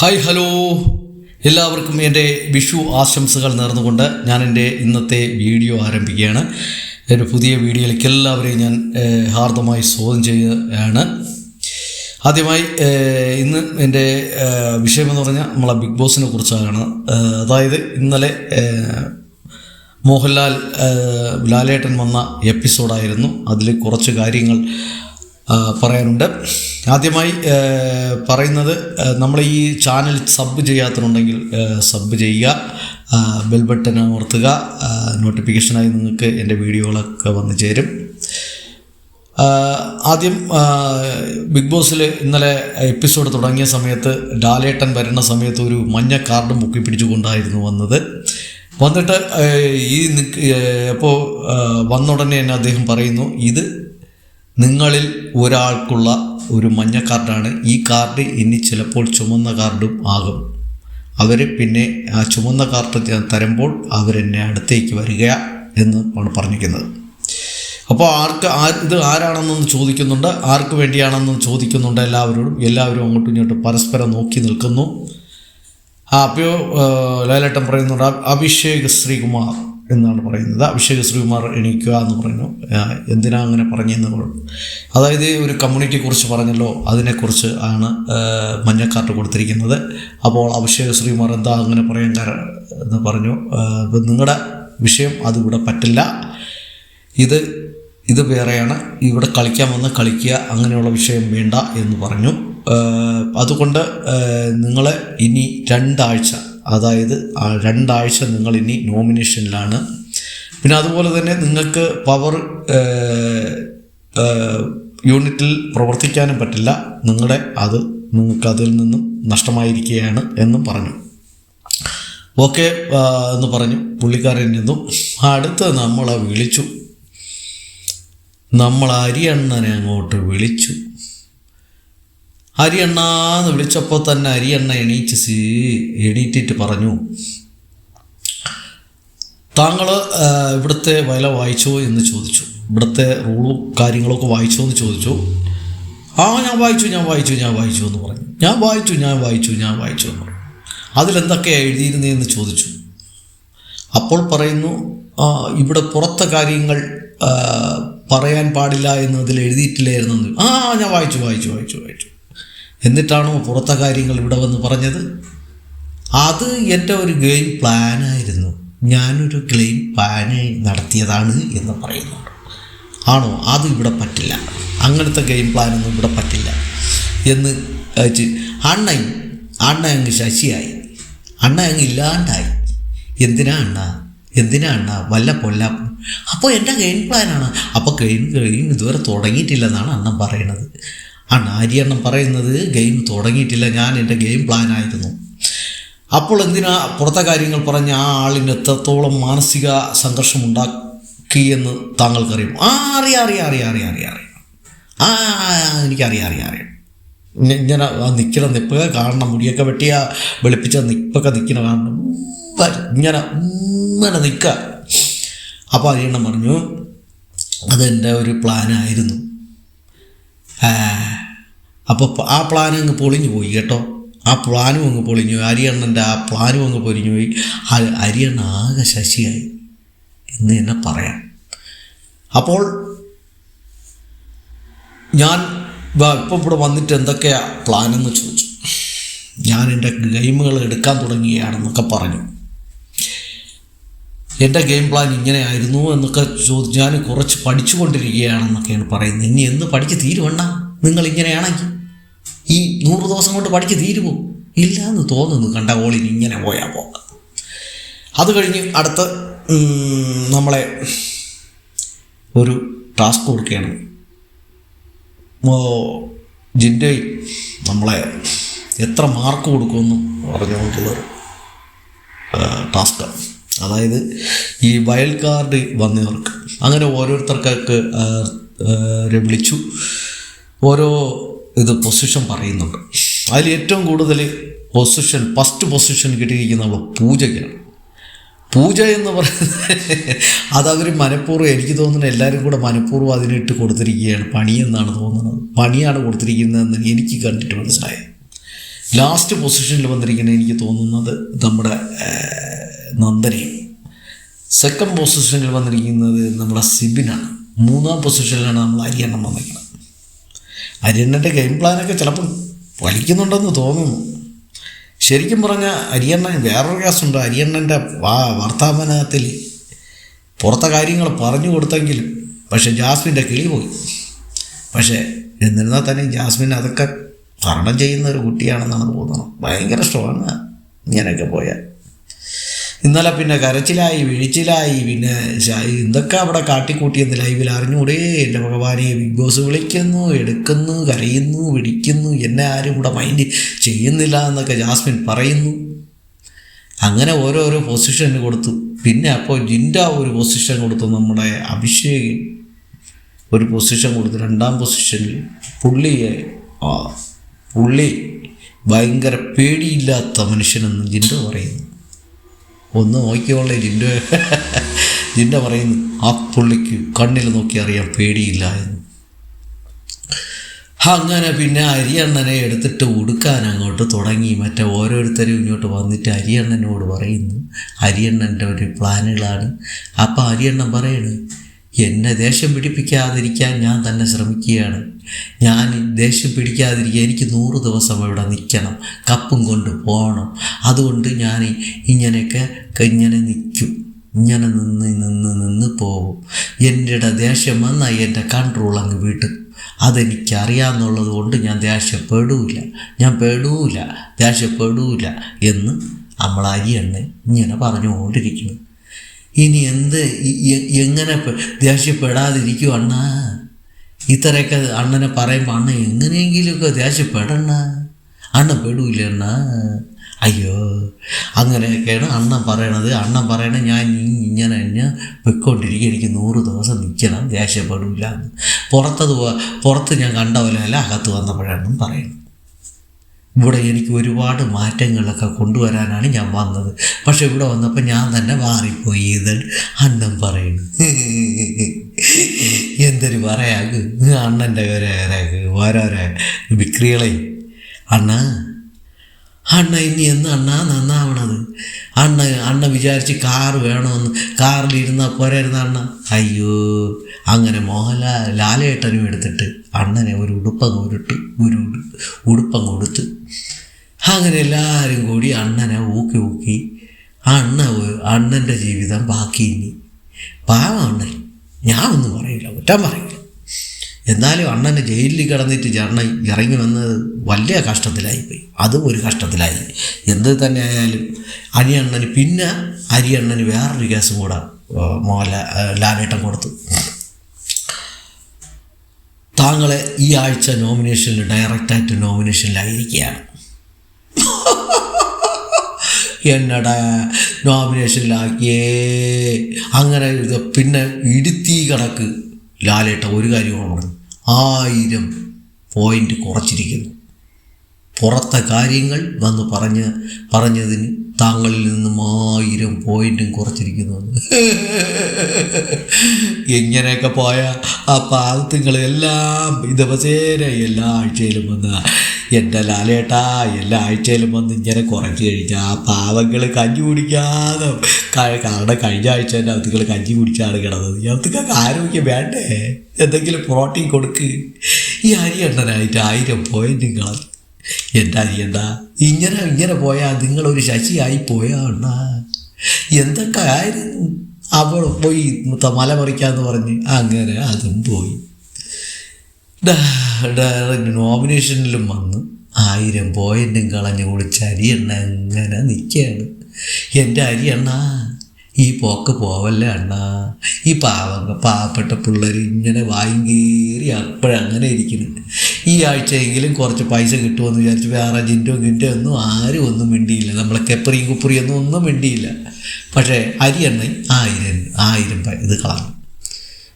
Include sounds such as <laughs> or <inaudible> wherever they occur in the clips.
Hi hello. എല്ലാവർക്കും എന്റെ വിഷു ആശംസകൾ നേർന്നുകൊണ്ട് ഞാൻ എന്റെ ഇന്നത്തെ വീഡിയോ ആരംഭിക്കുകയാണ്. എന്റെ പുതിയ വീഡിയോയിലേക്ക് എല്ലാവരെയും ഞാൻ ഹാർദമായി സ്വാഗതം ചെയ്യുകയാണ്. ആദ്യമായി ഇന്ന് എന്റെ വിഷയമെന്ന് പറഞ്ഞാൽ നമ്മളെ ബിഗ് ബോസിനെ കുറിച്ചാണ്. അതായത് ഇന്നലെ മോഹൻലാൽ ലാലേട്ടൻ വന്ന എപ്പിസോഡായിരുന്നു. അതിൽ കുറച്ച് കാര്യങ്ങൾ പറയാനുണ്ട് ആദ്യമായി പറയുന്നത് നമ്മൾ ഈ ചാനൽ സബ് ചെയ്യാത്തതുണ്ടെങ്കിൽ സബ് ചെയ്യുക ബെൽ ബട്ടൺ അമർത്തുക നോട്ടിഫിക്കേഷനായി നിങ്ങൾക്ക് എന്റെ വീഡിയോകളൊക്കെ വന്നു ചേരും. ആദ്യം ബിഗ് ബോസിൽ ഇന്നലെ എപ്പിസോഡ് തുടങ്ങിയ സമയത്ത് ഡാലേട്ടൻ വരുന്ന സമയത്ത് ഒരു മഞ്ഞ കാർഡ് മുക്കി പിടിച്ചുകൊണ്ടായിരുന്നു വന്നത്. വന്നിട്ട് ഈ അപ്പോൾ വന്ന ഉടനെ തന്നെ അദ്ദേഹം പറയുന്നു ഇത് നിങ്ങളിൽ ഒരാൾക്കുള്ള ഒരു മഞ്ഞ കാർഡാണ്. ഈ കാർഡ് ഇനി ചിലപ്പോൾ ചുമന്ന കാർഡും ആകും. അവർ പിന്നെ ആ ചുമന്ന കാർഡ് തരുമ്പോൾ അവരെന്നെ അടുത്തേക്ക് വരിക എന്ന് ആണ് പറഞ്ഞിരിക്കുന്നത്. അപ്പോൾ ആർക്ക് ആ ഇത് ആരാണെന്നൊന്ന് ചോദിക്കുന്നുണ്ട്. ആർക്ക് വേണ്ടിയാണെന്ന് ചോദിക്കുന്നുണ്ട് എല്ലാവരോടും. എല്ലാവരും അങ്ങോട്ടും ഇങ്ങോട്ടും പരസ്പരം നോക്കി നിൽക്കുന്നു. ആ അപ്പോൾ ലാലേട്ടൻ പറയുന്നുണ്ട് അഭിഷേക് ശ്രീകുമാർ. എന്നാണ് പറയുന്നത്. അഭിഷേക് ശ്രീകുമാർ എണീക്കുക എന്ന് പറയുന്നു. എന്തിനാ അങ്ങനെ പറഞ്ഞെന്ന് പറഞ്ഞു അതായത് ഒരു കമ്മ്യൂണിറ്റിയെക്കുറിച്ച് പറഞ്ഞല്ലോ. അതിനെക്കുറിച്ച് ആണ് മഞ്ഞക്കാർട്ട് കൊടുത്തിരിക്കുന്നത്. അപ്പോൾ അഭിഷേക് ശ്രീകുമാർ എന്താ അങ്ങനെ പറയാൻ എന്ന് പറഞ്ഞു. നിങ്ങളുടെ വിഷയം അതിവിടെ പറ്റില്ല. ഇത് ഇത് വേറെയാണ്. ഇവിടെ കളിക്കാൻ വന്ന് കളിക്കുക അങ്ങനെയുള്ള വിഷയം വേണ്ട എന്ന് പറഞ്ഞു. അതുകൊണ്ട് നിങ്ങൾ ഇനി രണ്ടാഴ്ച അതായത് രണ്ടാഴ്ച നിങ്ങൾ ഇനി നോമിനേഷനിലാണ്. പിന്നെ അതുപോലെ തന്നെ നിങ്ങൾക്ക് പവർ യൂണിറ്റിൽ പ്രവർത്തിക്കാനും പറ്റില്ല. നിങ്ങളുടെ അത് നിങ്ങൾക്ക് അതിൽ നിന്നും നഷ്ടമായിരിക്കുകയാണ് എന്നും പറഞ്ഞു. ഓക്കെ എന്ന് പറഞ്ഞു പുള്ളിക്കാരൻ നിന്നും അടുത്ത് നമ്മളെ വിളിച്ചു. നമ്മൾ അരിയണ്ണനെ അങ്ങോട്ട് വിളിച്ചു. അരിയണ്ണാന്ന് വിളിച്ചപ്പോൾ തന്നെ അരിയണ്ണ എണീറ്റ് സീ എണീറ്റിട്ട് പറഞ്ഞു താങ്കൾ ഇവിടുത്തെ വില വായിച്ചോ എന്ന് ചോദിച്ചു. ഇവിടുത്തെ റൂളും കാര്യങ്ങളൊക്കെ വായിച്ചോ എന്ന് ചോദിച്ചു. ആ ഞാൻ വായിച്ചു ഞാൻ വായിച്ചു ഞാൻ വായിച്ചു എന്ന് പറഞ്ഞു. ഞാൻ വായിച്ചു ഞാൻ വായിച്ചു ഞാൻ വായിച്ചു എന്ന് പറഞ്ഞു. അതിലെന്തൊക്കെയാണ് എഴുതിയിരുന്നതെന്ന് ചോദിച്ചു. അപ്പോൾ പറയുന്നു ഇവിടെ പുറത്തെ കാര്യങ്ങൾ പറയാൻ പാടില്ല എന്നതിൽ എഴുതിയിട്ടില്ലായിരുന്നു ആ ഞാൻ വായിച്ചു വായിച്ചു വായിച്ചു വായിച്ചു. എന്നിട്ടാണോ പുറത്തെ കാര്യങ്ങൾ ഇവിടെ വന്ന് പറഞ്ഞത്? അത് എന്റെ ഒരു ഗെയിം പ്ലാനായിരുന്നു ഞാനൊരു ഗെയിം പ്ലാനായി നടത്തിയതാണ് എന്ന് പറയുന്നു. ആണോ? അത് ഇവിടെ പറ്റില്ല. അങ്ങനത്തെ ഗെയിം പ്ലാനൊന്നും ഇവിടെ പറ്റില്ല. എന്ന് വെച്ച് അണ്ണയും അണ്ണ അങ്ങ് ശശിയായി. അണ്ണ അങ്ങ് ഇല്ലാണ്ടായി. എന്തിനാ അണ്ണ? എന്തിനാ അണ്ണ? വല്ല പൊല്ല അപ്പോൾ എന്റെ ഗെയിം പ്ലാനാണ് അപ്പോൾ ഗെയിം ഗെയിം ഇതുവരെ തുടങ്ങിയിട്ടില്ലെന്നാണ് അണ്ണൻ പറയണത്. അണ്ണ അരിയണ്ണൻ പറയുന്നത് ഗെയിം തുടങ്ങിയിട്ടില്ല. ഞാൻ എന്റെ ഗെയിം പ്ലാനായിരുന്നു അപ്പോൾ എന്തിനാ പുറത്തെ കാര്യങ്ങൾ പറഞ്ഞ് ആ ആളിന് എത്രത്തോളം മാനസിക സംഘർഷം ഉണ്ടാക്കിയെന്ന് താങ്കൾക്കറിയും. ആ അറിയാം അറിയാം അറിയാം അറിയാം അറിയാം അറിയാം. ആ എനിക്കറിയാം അറിയാം അറിയാം. ഇങ്ങ- ഇങ്ങനെ നിൽക്കണ നിപ്പൊക്കെ കാണണം മുടിയൊക്കെ വെട്ടിയ വെളുപ്പിച്ച നിപ്പൊക്കെ നിൽക്കണ കാണണം. ഇങ്ങനെ ഇങ്ങനെ നിൽക്കുക അപ്പോൾ അരിയണ്ണം പറഞ്ഞു അതെന്റെ ഒരു പ്ലാനായിരുന്നു അപ്പോൾ ആ പ്ലാൻ അങ്ങ് പൊളിഞ്ഞു പോയി കേട്ടോ. ആ പ്ലാനും അങ്ങ് പൊളിഞ്ഞു പോയി. അരിയണ്ണന്റെ ആ പ്ലാനും അങ്ങ് പൊലിഞ്ഞു പോയി. അരിയണ്ണ ആകെ ശശിയായി. എന്ന് തന്നെ പറയാം. അപ്പോൾ ഞാൻ ഇപ്പം ഇവിടെ വന്നിട്ട് എന്തൊക്കെയാണ് പ്ലാനെന്ന് ചോദിച്ചു. ഞാൻ എന്റെ ഗെയിമുകൾ എടുക്കാൻ തുടങ്ങുകയാണെന്നൊക്കെ പറഞ്ഞു. എന്റെ ഗെയിം പ്ലാൻ ഇങ്ങനെ ആയിരുന്നു എന്നൊക്കെ ചോദിച്ചു ഞാൻ കുറച്ച് പഠിച്ചുകൊണ്ടിരിക്കുകയാണെന്നൊക്കെയാണ് പറയുന്നത്. ഇനി എന്ന് പഠിച്ച് തീരുവണ്ണ നിങ്ങൾ ഇങ്ങനെയാണെങ്കിൽ. ഈ നൂറ് ദിവസം കൊണ്ട് പഠിച്ച് തീരുമോ ഇല്ല എന്ന് തോന്നുന്നു കണ്ട ഓളിന് ഇങ്ങനെ പോയാൽ പോകാം അത് കഴിഞ്ഞ് അടുത്ത് നമ്മളെ ഒരു ടാസ്ക് കൊടുക്കുകയാണ്. ജിന്റെ നമ്മളെ എത്ര മാർക്ക് കൊടുക്കുമെന്ന് പറഞ്ഞുകൊണ്ടുള്ളൊരു ടാസ്ക് അതായത് ഈ വയൽഡ് കാർഡ് വന്നവർക്ക്. അങ്ങനെ ഓരോരുത്തർക്കൊക്കെ വിളിച്ചു ഓരോ ഇത് പൊസിഷൻ പറയുന്നുണ്ട്. അതിൽ ഏറ്റവും കൂടുതൽ പൊസിഷൻ ഫസ്റ്റ് പൊസിഷൻ കിട്ടിയിരിക്കുന്ന നമ്മൾ പൂജയ്ക്കാണ്. പൂജ എന്ന് പറയുന്നത് അതവർ മനഃപൂർവം എനിക്ക് തോന്നുന്നു എല്ലാവരും കൂടെ മനഃപൂർവം അതിനിട്ട് കൊടുത്തിരിക്കുകയാണ്. പണി എന്നാണ് തോന്നുന്നത്. പണിയാണ് കൊടുത്തിരിക്കുന്നതെന്ന് എനിക്ക് കണ്ടിട്ട് മനസ്സിലായത് ലാസ്റ്റ് പൊസിഷനിൽ വന്നിരിക്കുന്ന എനിക്ക് തോന്നുന്നത് നമ്മുടെ നന്ദനയും സെക്കൻഡ് പൊസിഷനിൽ വന്നിരിക്കുന്നത് നമ്മുടെ സിബിനാണ്. മൂന്നാം പൊസിഷനിലാണ് നമ്മൾ അരിയണ്ണം വന്നിരിക്കുന്നത്. അരിയണ്ണന്റെ ഗെയിം പ്ലാനൊക്കെ ചിലപ്പം വലിക്കുന്നുണ്ടെന്ന് തോന്നുന്നു. ശരിക്കും പറഞ്ഞാൽ അരിയണ്ണൻ വേറൊരു കേസുണ്ട് അരിയണ്ണന്റെ വാ വർത്താമാനത്തിൽ പുറത്തെ കാര്യങ്ങൾ പറഞ്ഞു കൊടുത്തെങ്കിലും പക്ഷേ ജാസ്മിന്റെ കിളി പോയി. പക്ഷേ എന്നിരുന്നാൽ തന്നെ ജാസ്മിൻ അതൊക്കെ തരണം ചെയ്യുന്ന ഒരു കുട്ടിയാണെന്നാണ് തോന്നുന്നത്. ഭയങ്കര ഇഷ്ടമാണ് ഇങ്ങനെയൊക്കെ പോയാൽ. ഇന്നലെ പിന്നെ കരച്ചിലായി വീഴ്ചിലായി പിന്നെ എന്തൊക്കെ അവിടെ കാട്ടിക്കൂട്ടിയെന്ന് ലൈവിൽ അറിഞ്ഞൂടേ? എന്റെ ഭഗവാനെ ബിഗ് ബോസ് വിളിക്കുന്നു എടുക്കുന്നു കരയുന്നു പിടിക്കുന്നു എന്നെ ആരും ഇവിടെ മൈൻഡ് ചെയ്യുന്നില്ല എന്നൊക്കെ ജാസ്മിൻ പറയുന്നു. അങ്ങനെ ഓരോരോ പൊസിഷൻ കൊടുത്തു. പിന്നെ അപ്പോൾ ജിൻഡ ഒരു പൊസിഷൻ കൊടുത്തു നമ്മുടെ അഭിഷേക് ഒരു പൊസിഷൻ കൊടുത്തു. രണ്ടാം പൊസിഷനിൽ പുള്ളിയെ പുള്ളി ഭയങ്കര പേടിയില്ലാത്ത മനുഷ്യനെന്ന് ജിൻഡ പറയുന്നു. ഒന്ന് നോക്കിയോളേ ജിന്റെ ജിന്ന പറയുന്നു ആ പുള്ളിക്ക് കണ്ണിൽ നോക്കി അറിയാൻ പേടിയില്ല എന്ന്. അങ്ങനെ പിന്നെ അരിയണ്ണനെ എടുത്തിട്ട് ഉടുക്കാൻ അങ്ങോട്ട് തുടങ്ങി. മറ്റേ ഓരോരുത്തരും ഇങ്ങോട്ട് വന്നിട്ട് അരിയണ്ണനോട് പറയുന്നു. അരിയണ്ണന്റെ ഒരു പ്ലാനുകളാണ്. അപ്പോൾ അരിയണ്ണൻ പറയണ് എന്നെ ദേഷ്യം പിടിപ്പിക്കാതിരിക്കാൻ ഞാൻ തന്നെ ശ്രമിക്കുകയാണ്. ഞാൻ ദേഷ്യം പിടിക്കാതിരിക്കുക എനിക്ക് നൂറ് ദിവസം ഇവിടെ നിൽക്കണം. കപ്പും കൊണ്ട് പോകണം. അതുകൊണ്ട് ഞാൻ ഇങ്ങനെയൊക്കെ ഇങ്ങനെ നിൽക്കും. ഇങ്ങനെ നിന്ന് നിന്ന് നിന്ന് പോകും. എന്റെ ദേഷ്യം വന്നാൽ എന്റെ കൺട്രോൾ അങ്ങ് വീട്ടും അതെനിക്കറിയാമെന്നുള്ളത് കൊണ്ട് ഞാൻ ദേഷ്യപ്പെടൂല. ഞാൻ പെടൂല. ദേഷ്യപ്പെടൂല എന്ന് നമ്മൾ അരിയണ്ണ ഇങ്ങനെ പറഞ്ഞുകൊണ്ടിരിക്കുന്നു. ഇനി എന്ത്? എങ്ങനെ ദേഷ്യപ്പെടാതിരിക്കും അണ്ണ? ഇത്രയൊക്കെ അണ്ണനെ പറയുമ്പോൾ അണ്ണ എങ്ങനെയെങ്കിലുമൊക്കെ ദേഷ്യപ്പെടണ്ണ. അണ്ണ പെടൂല അണ്ണ? അയ്യോ അങ്ങനെയൊക്കെയാണ് അണ്ണൻ പറയണത്. അണ്ണൻ പറയണ ഞാൻ ഇങ്ങനെ തന്നെ പൊയ്ക്കൊണ്ടിരിക്കുക എനിക്ക് നൂറ് ദിവസം നിൽക്കണം. ദേഷ്യപ്പെടില്ല പുറത്തത് പുറത്ത് ഞാൻ കണ്ട പോലെയല്ല അകത്ത് വന്നപ്പോഴാണെന്നും പറയുന്നത്. ഇവിടെ എനിക്ക് ഒരുപാട് മാറ്റങ്ങളൊക്കെ കൊണ്ടുവരാനാണ് ഞാൻ വന്നത്. പക്ഷെ ഇവിടെ വന്നപ്പോൾ ഞാൻ തന്നെ മാറിപ്പോയി. ഇത് അണ്ണൻ പറയുന്നു <laughs> എന്തൊരു പറയാക്ക് അണ്ണന്റെ ഓരോരോ ഓരോരോ വിക്രികളെ. അണ്ണ. അണ്ണ ഇനി എന്ന് അണ്ണ നന്നാവണത്. അണ്ണ അണ്ണ വിചാരിച്ച് കാറ് വേണമെന്ന് കാറിലിരുന്നാൽ പോരായിരുന്ന അണ്ണ. അയ്യോ. അങ്ങനെ മോഹൻലാൽ ലാലേട്ടനും എടുത്തിട്ട് അണ്ണനെ ഒരു ഉടുപ്പങ്ങ് ഉരുട്ട് ഒരു ഉടുപ്പം കൊടുത്ത് അങ്ങനെ എല്ലാവരും കൂടി അണ്ണനെ ഊക്കി ഊക്കി അണ്ണ അണ്ണന്റെ ജീവിതം ബാക്കി ഇനി. പാവം അണ്ണൻ. ഞാൻ ഒന്നും പറയില്ല കുറ്റം പറയില്ല. എന്നാലും അണ്ണന് ജയിലിൽ കിടന്നിട്ട് അണ്ണൻ ഇറങ്ങി വന്നത് വലിയ കഷ്ടത്തിലായിപ്പോയി. അതും ഒരു കഷ്ടത്തിലായി. എന്ത് തന്നെ ആയാലും അരിയണ്ണന് പിന്നെ അരിയണ്ണന് വേറൊരു കേസും കൂടെ ആ, ലാലേട്ടൻ കൊടുത്തു. താങ്കളെ ഈ ആഴ്ച നോമിനേഷനിൽ ഡയറക്റ്റായിട്ട് നോമിനേഷനിലായിരിക്കുകയാണ്. എന്നടാ നോമിനേഷനിലാക്കിയേ. അങ്ങനെ പിന്നെ ഇടുത്തി കണക്ക് ലാലേട്ട ഒരു കാര്യമാണ് ആയിരം പോയിന്റ് കുറച്ചിരിക്കുന്നു. പുറത്തെ കാര്യങ്ങൾ വന്ന് പറഞ്ഞ് പറഞ്ഞതിന് താങ്കളിൽ നിന്നും ആയിരം പോയിന്റും കുറച്ചിരിക്കുന്നു <laughs> എങ്ങനെയൊക്കെ പോയ? ആ പാവത്തുങ്ങൾ എല്ലാം ദിവസേന എല്ലാ ആഴ്ചയിലും വന്ന് എന്റെ ലാലേട്ടാ എല്ലാ ആഴ്ചയിലും വന്ന് ഇങ്ങനെ കുറച്ച് കഴിഞ്ഞാൽ ആ പാവങ്ങൾ കഞ്ഞി കുടിക്കാതെ കാരണം കഴിഞ്ഞ ആഴ്ച തന്നെ അവത്തുകൾ കഞ്ഞി കുടിച്ചാണ് കിടന്നത്. അവത്തുക്കൊക്കെ ആരോഗ്യം വേണ്ടേ? എന്തെങ്കിലും പ്രോട്ടീൻ കൊടുക്ക്. ഈ അരി എണ്ണനായിട്ട് ആയിരം പോയിന്റും കളഞ്ഞു എന്താ ഇങ്ങനെ ഇങ്ങനെ പോയാൽ നിങ്ങളൊരു ശശിയായി പോയാ അണ്ണാ. എന്തൊക്കെ ആയിരുന്നു അവൾ പോയി മല മറിക്കാന്ന് പറഞ്ഞ് അങ്ങനെ അതും പോയി. നോമിനേഷനിലും വന്ന് ആയിരം പോയിന്റും കളഞ്ഞ് കുളിച്ച് അരിയെണ്ണ എങ്ങനെ നിൽക്കുകയാണ് എന്റെ അരിയണ്ണ ഈ പോക്ക് പോവല്ലേ അണ്ണ? ഈ പാവങ്ങ പാവപ്പെട്ട പിള്ളേർ ഇങ്ങനെ വായും കീറി അപ്പോഴങ്ങനെ ഇരിക്കുന്നു. ഈ ആഴ്ചയെങ്കിലും കുറച്ച് പൈസ കിട്ടുമെന്ന് വിചാരിച്ച് വേറെ ജിന്റോ ഗിന്റോ ഒന്നും ആരും ഒന്നും മിണ്ടിയില്ല. നമ്മളെ കെപ്പറിയും കുപ്പറിയും ഒന്നും ഒന്നും മിണ്ടിയില്ല. പക്ഷേ അരി എണ്ണ ആയിരം ആയിരം ഇത് കളഞ്ഞു.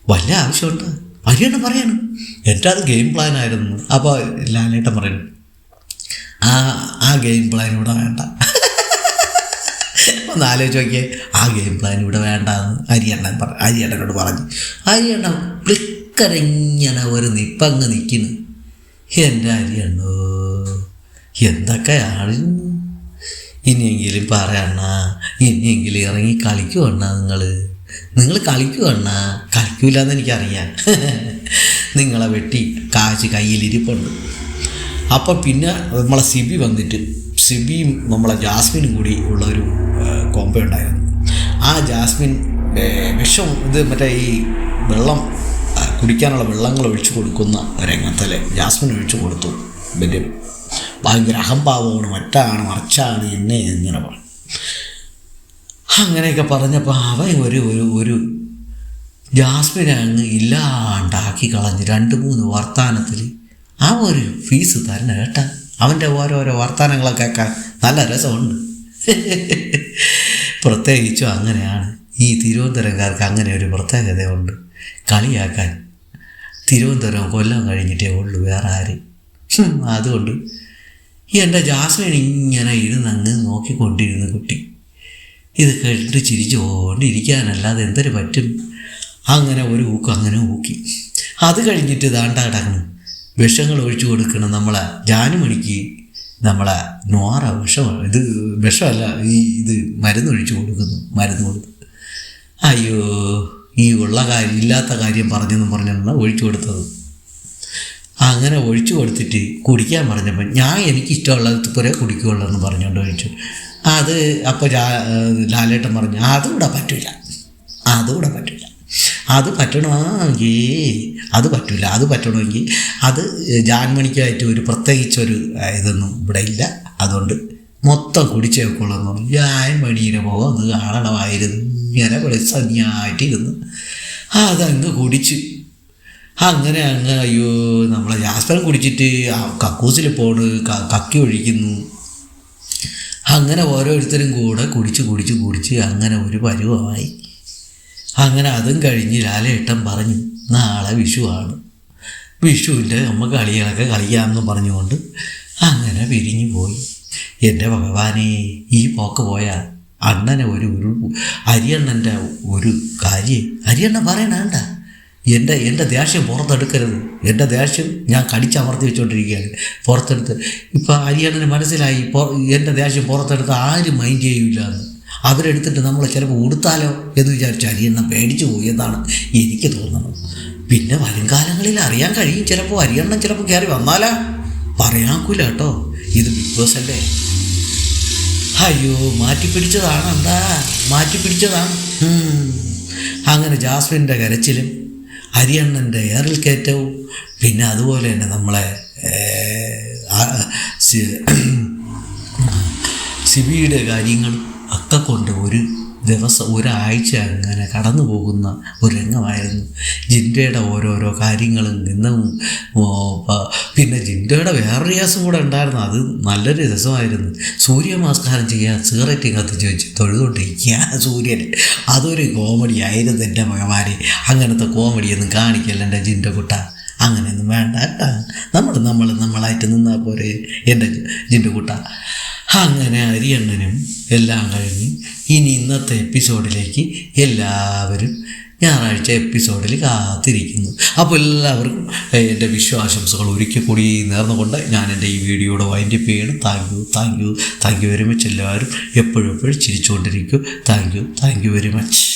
വല്ല ആവശ്യമുണ്ട്? അരിയെണ്ണ പറയണം. എന്റെ അത് ഗെയിം പ്ലാൻ ആയിരുന്നു. അപ്പോൾ ലാലേട്ടൻ പറയുന്നു ആ ആ ഗെയിം പ്ലാൻ ഇവിടെ വേണ്ട. ഒന്ന് ആലോചിച്ച് നോക്കിയേ. ആ ഗെയിം പ്ലാൻ ഇവിടെ വേണ്ട എന്ന് പറഞ്ഞു ഹരിയണ്ണനോട് പറഞ്ഞു. അരിയണ്ണൻ പ്ലിക്കരങ്ങനെ ഒരു നിപ്പങ്ങ് നിൽക്കുന്നു എന്റെ അരിയണ്ണോ എന്തൊക്കെയാണ് ഇനിയെങ്കിലും പറയണ്ണ ഇനിയെങ്കിലും ഇറങ്ങി കളിക്കുവണ്ണ നിങ്ങൾ നിങ്ങൾ കളിക്കുവണ്ണ കളിക്കൂലെന്ന് എനിക്കറിയാം. <laughs> നിങ്ങളെ വെട്ടി കാശ് കയ്യിലിരിപ്പുണ്ട്. അപ്പം പിന്നെ നമ്മളെ സിബി വന്നിട്ട് സിബിയും നമ്മളെ ജാസ്മിനും കൂടി ഉള്ള ഒരു കോമ്പ ഉണ്ടായിരുന്നു. ആ ജാസ്മിൻ വിഷം ഇത് മറ്റേ ഈ വെള്ളം കുടിക്കാനുള്ള വെള്ളങ്ങൾ ഒഴിച്ചു കൊടുക്കുന്ന രംഗത്തിൽ ജാസ്മിൻ ഒഴിച്ചു കൊടുത്തു. പിന്നെ ഭയങ്കര അഹംഭാവമാണ് മറ്റാണ് മറിച്ചാണ് എന്നെ ഇങ്ങനെ പറഞ്ഞു. അങ്ങനെയൊക്കെ പറഞ്ഞപ്പോൾ അവൻ ഒരു ഒരു ഒരു ജാസ്മിൻ അങ്ങ് ഇല്ലാണ്ടാക്കി കളഞ്ഞ് രണ്ട് മൂന്ന് വർത്താനത്തിൽ ആ ഒരു ഫീസ് തരണം കേട്ടാ. അവന്റെ ഓരോരോ വർത്തമാനങ്ങളൊക്കെ കേൾക്കാൻ നല്ല രസമുണ്ട്. പ്രത്യേകിച്ചും അങ്ങനെയാണ്. ഈ തിരുവനന്തപുരംകാർക്ക് അങ്ങനെ ഒരു പ്രത്യേകതയുണ്ട്. കളിയാക്കാൻ. തിരുവനന്തപുരം കൊല്ലം കഴിഞ്ഞിട്ടേ ഉള്ളൂ വേറെ ആര്. അതുകൊണ്ട് ഈ എന്റെ ജാസ്മിൻ ഇങ്ങനെ ഇരുന്ന് അങ്ങ് നോക്കിക്കൊണ്ടിരുന്നു കുട്ടി. ഇത് കേട്ടിട്ട് ചിരിച്ചുകൊണ്ടിരിക്കാനല്ലാതെ എന്തൊരു പറ്റും? അങ്ങനെ ഒരു ഊക്ക് അങ്ങനെ ഊക്കി. അത് കഴിഞ്ഞിട്ട് ദാണ്ട കിടക്കണം വിഷങ്ങൾ ഒഴിച്ചു കൊടുക്കണം നമ്മളെ ജാനുമണിക്ക് നമ്മളെ നോറ വിഷമാണ്. ഇത് വിഷമല്ല ഈ ഇത് മരുന്ന് ഒഴിച്ചു കൊടുക്കുന്നു മരുന്ന് കൊടുത്ത്. അയ്യോ ഈ ഉള്ള കാര്യം ഇല്ലാത്ത കാര്യം പറഞ്ഞെന്ന് പറഞ്ഞാണ് ഒഴിച്ചു കൊടുത്തത്. അങ്ങനെ ഒഴിച്ചു കൊടുത്തിട്ട് കുടിക്കാൻ പറഞ്ഞപ്പോൾ ഞാൻ എനിക്ക് ഇഷ്ടമുള്ളത് പുറേ കുടിക്കുകയുള്ളൂ എന്ന് പറഞ്ഞുകൊണ്ട് ഒഴിച്ചു. അത് അപ്പോൾ ലാലേട്ടൻ പറഞ്ഞു അതുകൂടെ പറ്റില്ല അതുകൂടെ പറ്റില്ല അത് പറ്റണമെങ്കിൽ അത് പറ്റില്ല അത് പറ്റണമെങ്കിൽ അത് ജാൻമണിക്കായിട്ട് ഒരു പ്രത്യേകിച്ചൊരു ആ, ഇതൊന്നും ഇവിടെ ഇല്ല. അതുകൊണ്ട് മൊത്തം കുടിച്ചു വെക്കുള്ളൂ ജാൻമണിയുടെ മുഖം അത് കാണണമായിരുന്നു. ഇങ്ങനെ വെളിച്ചഞ്ഞായിട്ടിരുന്നു അതങ്ങ് കുടിച്ച്. അങ്ങനെ അങ്ങ് അയ്യോ നമ്മളെ ജാസ്പരം കുടിച്ചിട്ട് ആ കക്കൂസിൽ പോണ് കക്കി ഒഴിക്കുന്നു. അങ്ങനെ ഓരോരുത്തരും കൂടെ കുടിച്ച് കുടിച്ച് കുടിച്ച് അങ്ങനെ ഒരു പരുവമായി. അങ്ങനെ അതും കഴിഞ്ഞ് ലാലേട്ടൻ പറഞ്ഞു നാളെ വിഷുവാണ്. വിഷുവിന്റെ അമ്മ കളികളൊക്കെ കളിക്കാമെന്ന് പറഞ്ഞുകൊണ്ട് അങ്ങനെ പിരിഞ്ഞു പോയി. എന്റെ ഭഗവാനെ ഈ പോക്ക് പോയാൽ അണ്ണനെ ഒരു ഒരു അരിയണ്ണന്റെ ഒരു കാര്യം അരിയണ്ണൻ പറയണേണ്ട എന്റെ എന്റെ ദേഷ്യം പുറത്തെടുക്കരുത്. എന്റെ ദേഷ്യം ഞാൻ കടിച്ചമർത്തി വെച്ചുകൊണ്ടിരിക്കുകയാണ് പുറത്തെടുത്ത് ഇപ്പോൾ അരിയണ്ണന് മനസ്സിലായി എന്റെ ദേഷ്യം പുറത്തെടുത്ത് ആരും മൈൻഡ് ചെയ്യില്ല എന്ന്. അവരെടുത്തിട്ട് നമ്മൾ ചിലപ്പോൾ ഉടുത്താലോ എന്ന് വിചാരിച്ച് അരിയണ്ണൻ പേടിച്ചു പോയി എന്നാണ് എനിക്ക് തോന്നുന്നത്. പിന്നെ വരും കാലങ്ങളിൽ അറിയാൻ കഴിയും. ചിലപ്പോൾ അരിയണ്ണൻ ചിലപ്പോൾ കയറി വന്നാലാ. പറയാക്കൂല കേട്ടോ. ഇത് ബിഗ് ബോസ് അല്ലേ? അയ്യോ മാറ്റി പിടിച്ചതാണ് എന്താ? മാറ്റി പിടിച്ചതാണ് ഉം. അങ്ങനെ ജാസ്മിന്റെ കരച്ചിലും ഹരിയണ്ണന്റെ ഏറിൽ കയറ്റവും പിന്നെ അതുപോലെ തന്നെ നമ്മളെ <clears throat> സിബിയുടെ കാര്യങ്ങളും ഒക്കെ കൊണ്ട് ഒരു ദിവസം ഒരാഴ്ച അങ്ങനെ കടന്നു പോകുന്ന ഒരു രംഗമായിരുന്നു ജിൻഡയുടെ ഓരോരോ കാര്യങ്ങളും നിന്നും പിന്നെ ജിൻഡയുടെ വേറൊരു കേസും കൂടെ ഉണ്ടായിരുന്നു. അത് നല്ലൊരു രസമായിരുന്നു. സൂര്യ നമസ്കാരം ചെയ്യാൻ സിഗരറ്റ് കത്തിച്ച് വെച്ച് തൊഴുതുകൊണ്ടിരിക്കുക. സൂര്യൻ അതൊരു കോമഡി ആയിരുന്നു എന്റെ മകമാരി. അങ്ങനത്തെ കോമഡിയൊന്നും കാണിക്കല്ല എന്റെ ജിൻഡ കുട്ട. അങ്ങനെയൊന്നും വേണ്ട കേട്ടാ. നമ്മൾ നമ്മൾ നമ്മളായിട്ട് നിന്നാൽ പോരെ എന്റെ ജിന്റെ കൂട്ട. അങ്ങനെ അരിയണ്ണനും എല്ലാം കഴിഞ്ഞ് ഇനി ഇന്നത്തെ എപ്പിസോഡിലേക്ക് എല്ലാവരും ഞായറാഴ്ച എപ്പിസോഡിൽ കാത്തിരിക്കുന്നു. അപ്പോൾ എല്ലാവർക്കും എന്റെ വിശ്വാശംസകൾ ഒരിക്കൽ കൂടി നേർന്നുകൊണ്ട് ഞാൻ എന്റെ ഈ വീഡിയോയുടെ വൈന്റെ ചെയ്യണം. Thank you thank you thank you very much എല്ലാവരും. എപ്പോഴും എപ്പോഴും ചിരിച്ചുകൊണ്ടിരിക്കും. Thank you thank you very much